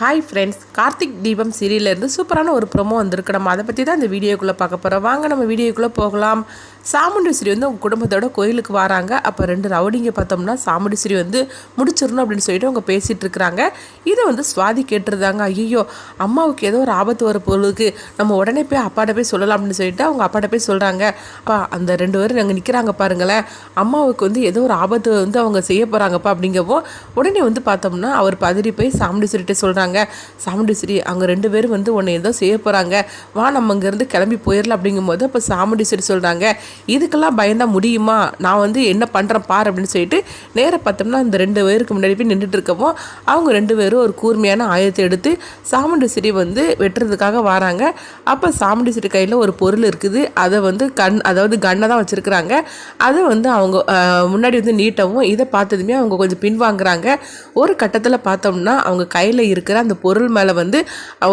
Hi friends Karthik தீபம் சீரியலேருந்து சூப்பரான ஒரு ப்ரொமோ வந்திருக்கு. நம்ம அதை பற்றி தான் இந்த வீடியோக்குள்ளே பார்க்க போகிறோம் வாங்க நம்ம வீடியோக்குள்ளே போகலாம். சாமுண்டீஸ்வரி வந்து அவங்க குடும்பத்தோட கோயிலுக்கு வராங்க. அப்போ ரெண்டு ரவுடிங்க பார்த்தோம்னா சாமுண்டீஸ்வரி வந்து முடிச்சிடணும் அப்படின்னு சொல்லிட்டு அவங்க பேசிகிட்டு இருக்கிறாங்க. இதை வந்து சுவாதி கேட்டிருந்தாங்க. ஐயோ அம்மாவுக்கு ஏதோ ஒரு ஆபத்து வர பொருளுக்கு நம்ம உடனே போய் அப்பாட்ட போய் சொல்லலாம் அப்படின்னு சொல்லிட்டு அவங்க அப்பாட்ட போய் சொல்கிறாங்க அப்பா அந்த ரெண்டு பேரும் அங்கே நிற்கிறாங்க பாருங்களேன். அம்மாவுக்கு வந்து ஏதோ ஒரு ஆபத்து வந்து அவங்க செய்ய போகிறாங்கப்பா அப்படிங்கப்போ உடனே வந்து பார்த்தோம்னா அவர் பதறி போய் சாமுண்டீஸ்வரிட்ட சொல்கிறாங்க சாமுண்டீஸ்வரி அவங்க ரெண்டு பேரும் வந்து உன்னை ஏதோ செய்ய போகிறாங்க வா நம்ம இங்கேருந்து கிளம்பி போயிடலாம் அப்படிங்கும்போது அப்போ சாமுண்டீஸ்வரி சொல்கிறாங்க இதுக்கெல்லாம் பயந்தால் முடியுமா? நான் வந்து என்ன பண்ணுறேன் பார் அப்படின்னு சொல்லிட்டு நேராக பார்த்தோம்னா அந்த ரெண்டு பேருக்கு முன்னாடி போய் நின்றுட்டு இருக்கவும் அவங்க ரெண்டு பேரும் ஒரு கூர்மையான ஆயுதத்தை எடுத்து சாமுண்டீஸ்வரி வந்து வெட்டுறதுக்காக வராங்க. அப்போ சாமுண்டீஸ்வரி கையில் ஒரு பொருள் இருக்குது. அதை வந்து கண் அதாவது கண்ணை தான் வச்சுருக்குறாங்க. அதை வந்து அவங்க முன்னாடி வந்து நீட்டவும் இதை பார்த்ததுமே அவங்க கொஞ்சம் பின்வாங்குறாங்க. ஒரு கட்டத்தில் பார்த்தோம்னா அவங்க கையில் இருக்கிற அந்த பொருள் மேலே வந்து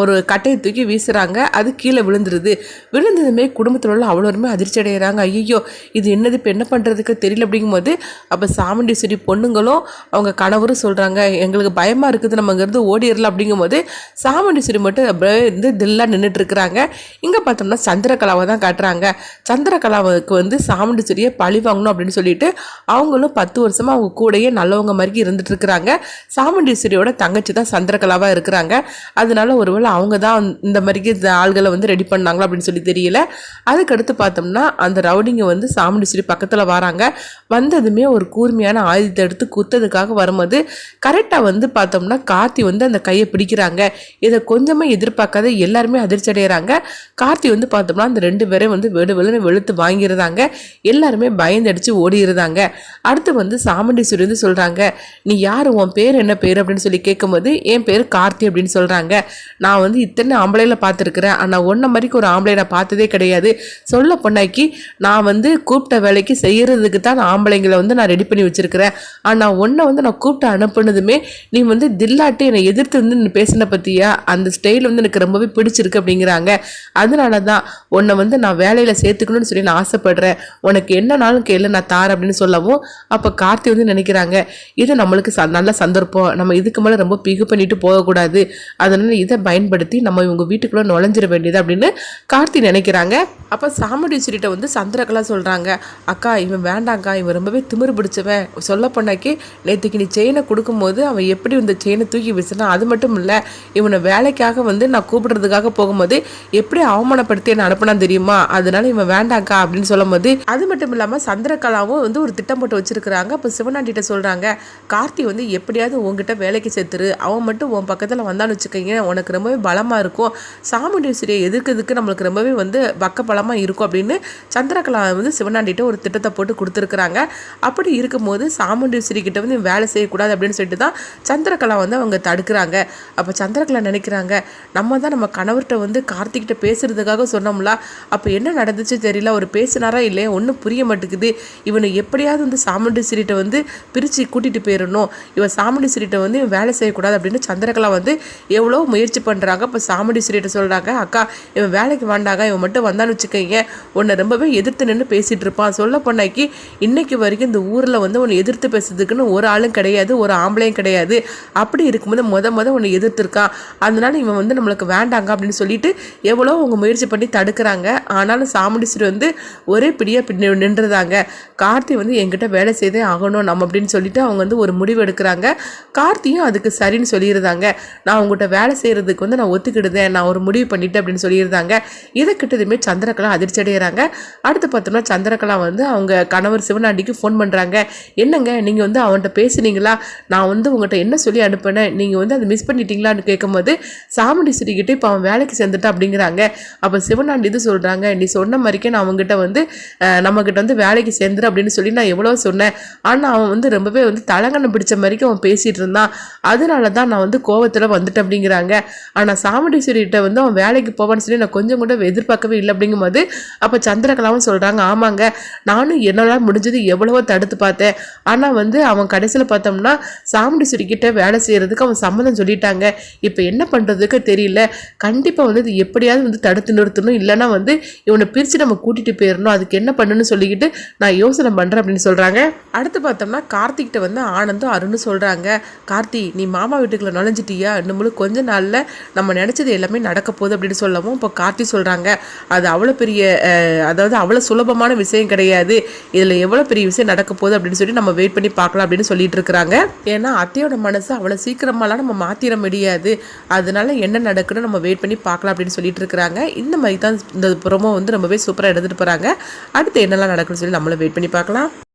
ஒரு கட்டையை தூக்கி வீசுகிறாங்க அது கீழே விழுந்துருது. விழுந்ததுமே குடும்பத்தில் உள்ள அவ்வளோருமே அதிர்ச்சி அடைகிறாங்க ஐயோ இது என்னது? இப்போ என்ன பண்ணுறதுக்கு தெரியல அப்படிங்கும்போது அப்போ சாமுண்டீஸ்வரி பொண்ணுங்களும் அவங்க கணவரும் சொல்கிறாங்க எங்களுக்கு பயமாக இருக்குது நம்ம இங்கேருந்து ஓடிடலாம். அப்படிங்கும்போது சாமுண்டீஸ்வரி மட்டும் அப்படியே வந்து தில்லாக நின்றுட்டு இருக்கிறாங்க இங்கே பார்த்தோம்னா சந்திரகலாவை தான் காட்டுறாங்க. சந்திரகலாவுக்கு வந்து சாமுண்டீஸ்வரியை பழி வாங்கணும் அப்படின்னு சொல்லிட்டு அவங்களும் பத்து வருஷமாக அவங்க கூடயே நல்லவங்க மாதிரி இருந்துட்டு இருக்கிறாங்க சாமுண்டீஸ்வரியோட தங்கச்சி தான் சந்திரகலாவாக இருக்கிறாங்க. அதனால ஒருவேளை அவங்க தான் இந்த மாதிரி இந்த ஆள்களை வந்து ரெடி பண்ணாங்களா அப்படின்னு சொல்லி தெரியல. அதுக்கடுத்து பார்த்தோம்னா அந்த ரவுடிங்க வந்து சாமுண்டீஸ்வரி பக்கத்தில் வராங்க. வந்ததுமே ஒரு கூர்மையான ஆயுதத்தை எடுத்து குத்ததுக்காக வரும்போது கரெக்டாக வந்து பார்த்தோம்னா கார்த்தி வந்து அந்த கையை பிடிக்கிறாங்க. இதை கொஞ்சமாக எதிர்பார்க்காத எல்லாருமே அதிர்ச்சி அடைகிறாங்க கார்த்தி வந்து பார்த்தோம்னா அந்த ரெண்டு பேரையும் வந்து வெடு வெளுன்னு வெளுத்து வாங்கியிருந்தாங்க எல்லாருமே பயந்தடிச்சு ஓடியிருந்தாங்க அடுத்து வந்து சாமுண்டீஸ்வரி வந்து சொல்கிறாங்க நீ யார்? உன் பேர் என்ன பேர்? அப்படின்னு சொல்லி கேட்கும்போது என் பேர் கார்த்தி அப்படின்னு சொல்கிறாங்க நான் வந்து இத்தனை ஆம்பளையில் பார்த்துருக்குறேன். ஆனால் ஒன்றை மாதிரிக்கு ஒரு ஆம்பளை நான் பார்த்ததே கிடையாது. சொல்ல பொண்ணாக்கி நான் வந்து கூப்பிட்ட வேலைக்கு செய்கிறதுக்கு தான் நான் ஆம்பளைங்களை வந்து நான் ரெடி பண்ணி வச்சிருக்கிறேன். ஆனால் ஒன்றை வந்து நான் கூப்பிட்டு அனுப்புனதுமே நீ வந்து தில்லாட்டு என்னை எதிர்த்து வந்து நீ பேசின பற்றியா அந்த ஸ்டைல் வந்து எனக்கு ரொம்பவே பிடிச்சிருக்கு அப்படிங்கிறாங்க. அதனால தான் உன்னை வந்து நான் வேலையில் சேர்த்துக்கணும்னு சொல்லி நான் ஆசைப்படுறேன். உனக்கு என்னனாலும் கேளு நான் தார் அப்படின்னு சொல்லவும் அப்போ கார்த்தி வந்து நினைக்கிறாங்க இது நம்மளுக்கு ச நல்ல சந்தர்ப்பம். நம்ம இதுக்கு மேலே ரொம்ப பிகு பண்ணிட்டு போகக்கூடாது. கூடாது அதனால இதை பயன்படுத்தி நம்ம இவங்க வீட்டுக்குள்ளே நுழைஞ்சிட வேண்டியது அப்படின்னு கார்த்தி நினைக்கிறாங்க. அப்போ சாமுண்டீஸ்வரிட்ட வந்து சந்திரகலா சொல்கிறாங்க அக்கா இவன் வேண்டாங்க்கா இவன் ரொம்பவே திமிரு பிடிச்சவன். சொல்ல போனாக்கி நேற்றுக்கு நீ செயினை கொடுக்கும்போது அவன் எப்படி இந்த செயினை தூக்கி வீசினா அது மட்டும் இல்லை இவனை வேலைக்காக வந்து நான் கூப்பிடுறதுக்காக போகும்போது எப்படி அவமானப்படுத்தி என்ன அனுப்பினா தெரியுமா? அதனால இவன் வேண்டாங்க்கா அப்படின்னு சொல்லும்போது அது மட்டும் இல்லாமல் சந்திரகலாவும் வந்து ஒரு திட்டம் போட்டு வச்சிருக்கிறாங்க. அப்போ சிவனாண்டிட்ட சொல்கிறாங்க கார்த்தி வந்து எப்படியாவது உங்ககிட்ட வேலைக்கு சேர்த்துரு. அவன் மட்டும் உன் பக்கத்தில் வந்தான்னு வச்சுக்கோங்க உனக்கு ரொம்பவே பலமாக இருக்கும். சாமுண்டி ஸ்வரியை எதுக்கு எதிர்க்கிறதுக்கு நம்மளுக்கு ரொம்பவே வந்து பக்கபலமாக இருக்கும் அப்படின்னு சந்திரகலா வந்து சிவனாண்டிகிட்ட ஒரு திட்டத்தை போட்டு கொடுத்துருக்குறாங்க. அப்படி இருக்கும்போது சாமுண்டீஸ்வரி கிட்ட வந்து வேலை செய்யக்கூடாது அப்படின்னு சொல்லிட்டு தான் சந்திரகலா வந்து அவங்க தடுக்கிறாங்க. அப்போ சந்திரகலா நினைக்கிறாங்க நம்ம தான் நம்ம கணவர்கிட்ட வந்து கார்த்திகிட்ட பேசுறதுக்காக சொன்னோம்ல அப்போ என்ன நடந்துச்சு தெரியல அவர் பேசினாரா இல்லையா ஒன்றும் புரிய மாட்டேங்குது. இவனை எப்படியாவது வந்து சாமுண்டீஸ்வரிட்ட வந்து பிரித்து கூட்டிகிட்டு போயிடணும் இவன் சாமுண்டீஸ்வரிட்ட வந்து வேலை செய்யக்கூடாது அப்படின்னு சந்திரகலா வந்து எவ்வளோ முயற்சி பண்ணுறாங்க இப்போ சாமுண்டீஸ்வரிட்ட சொல்கிறாங்க அக்கா இவன் வேலைக்கு வேண்டாங்க இவன் மட்டும் வந்தான்னு வச்சுக்கோங்க. உன்னை ரொம்பவே எதிர்த்து நின்று பேசிகிட்டு இருப்பான். சொல்ல பொண்ணாக்கி இன்றைக்கு வரைக்கும் இந்த ஊரில் வந்து உன்னை எதிர்த்து பேசுறதுக்குன்னு ஒரு ஆளும் கிடையாது ஒரு ஆம்பளையும் கிடையாது. அப்படி இருக்கும்போது முத முத உன்னை எதிர்த்துருக்கான் அதனால இவன் வந்து நம்மளுக்கு வேண்டாங்க அப்படின்னு சொல்லிட்டு எவ்வளோ அவங்க முயற்சி பண்ணி தடுக்கிறாங்க. ஆனாலும் சாமுண்டீஸ்வரி வந்து ஒரே பிடியாக பின்னி நின்றுதாங்க. கார்த்தி வந்து என்கிட்ட வேலை செய்தே ஆகணும் நம்ம அப்படின்னு சொல்லிட்டு அவங்க வந்து ஒரு முடிவு எடுக்கிறாங்க. கார்த்தியும் அதுக்கு சரின்னு சொல்லியிருந்தாங்க நான் உங்கள்கிட்ட வேலை செய்கிறதுக்கு வந்து நான் ஒத்துக்கிடுதேன் நான் ஒரு முடிவு பண்ணிட்டேன் அப்படின்னு சொல்லியிருந்தாங்க. இதை கிட்டதுமே சந்திரகலா அதிர்ச்சி அடைகிறாங்க அடுத்து பார்த்தோம்னா சந்திரகலா வந்து அவங்க கணவர் சிவனாண்டிக்கு ஃபோன் பண்ணுறாங்க என்னங்க நீங்கள் வந்து அவன்கிட்ட பேசுனீங்களா? நான் வந்து உங்கள்கிட்ட என்ன சொல்லி அனுப்பினேன் நீங்கள் வந்து அதை மிஸ் பண்ணிட்டீங்களான்னு கேட்கும்போது சாமுண்டீஸ்வரி கிட்டே இப்போ அவன் வேலைக்கு சேர்ந்துட்டான் அப்படிங்கிறாங்க. அப்போ சிவனாண்டி இது சொல்கிறாங்க நீ சொன்ன மாதிரிக்கே நான் அவங்ககிட்ட வந்து நம்மக்கிட்ட வந்து வேலைக்கு சேர்ந்துரு அப்படின்னு சொல்லி நான் எவ்வளோ சொன்னேன். ஆனால் அவன் வந்து ரொம்பவே வந்து தலங்கண்ணம் பிடிச்ச மாதிரிக்கு அவன் பேசிகிட்டு இருந்தான். அதனால தான் நான் வந்து கோவத்தில் வந்துட்டு அப்படிங்கிறாங்க. ஆனால் சாமுண்டீஸ்வரிகிட்ட வந்து அவன் வேலைக்கு போவான்னு சொல்லி நான் கொஞ்சம் கூட எதிர்பார்க்கவே இல்லை அப்படிங்கும்போது அப்போ சந்திரகலாவும் சொல்கிறாங்க ஆமாங்க நானும் என்னால் முடிஞ்சது எவ்வளவோ தடுத்து பார்த்தேன். ஆனால் வந்து அவன் கடைசியில் பார்த்தோம்னா சாமுண்டீஸ்வரி கிட்ட வேலை செய்கிறதுக்கு அவன் சம்மதம் சொல்லிட்டாங்க. இப்போ என்ன பண்ணுறதுக்கு தெரியல. கண்டிப்பாக வந்து இது எப்படியாவது வந்து தடுத்து நிறுத்தணும். இல்லைன்னா வந்து இவனை பிரித்து நம்ம கூட்டிகிட்டு போயிடணும் அதுக்கு என்ன பண்ணுன்னு சொல்லிக்கிட்டு நான் யோசனை பண்ணுறேன் அப்படின்னு சொல்கிறாங்க அடுத்து பார்த்தோம்னா கார்த்திக்கிட்ட வந்து ஆனந்தும் அருணும் சொல்கிறாங்க கார்த்தி நீ மாமா வீட்டுக்குள்ளே நுழைஞ்சிட்டியா? பார்த்துட்டியா இன்னும் கொஞ்ச நாளில் நம்ம நினச்சது எல்லாமே நடக்க போகுது அப்படின்னு சொல்லவும் இப்போ கார்த்தி சொல்கிறாங்க அது அவ்வளோ பெரிய அதாவது அவ்வளோ சுலபமான விஷயம் கிடையாது. இதில் எவ்வளோ பெரிய விஷயம் நடக்க போகுது அப்படின்னு சொல்லி நம்ம வெயிட் பண்ணி பார்க்கலாம் அப்படின்னு சொல்லிட்டு இருக்கிறாங்க. ஏன்னா அத்தையோட மனசு அவ்வளோ சீக்கிரமாலாம் நம்ம மாற்றிட முடியாது. அதனால என்ன நடக்குன்னு நம்ம வெயிட் பண்ணி பார்க்கலாம் அப்படின்னு சொல்லிட்டு இருக்கிறாங்க. இந்த மாதிரி தான் இந்த புறமும் வந்து ரொம்பவே சூப்பராக எடுத்துகிட்டு போகிறாங்க அடுத்து என்னெல்லாம் நடக்குன்னு சொல்லி நம்மளும் வெயிட் பண்ணி பார்க்கலாம்.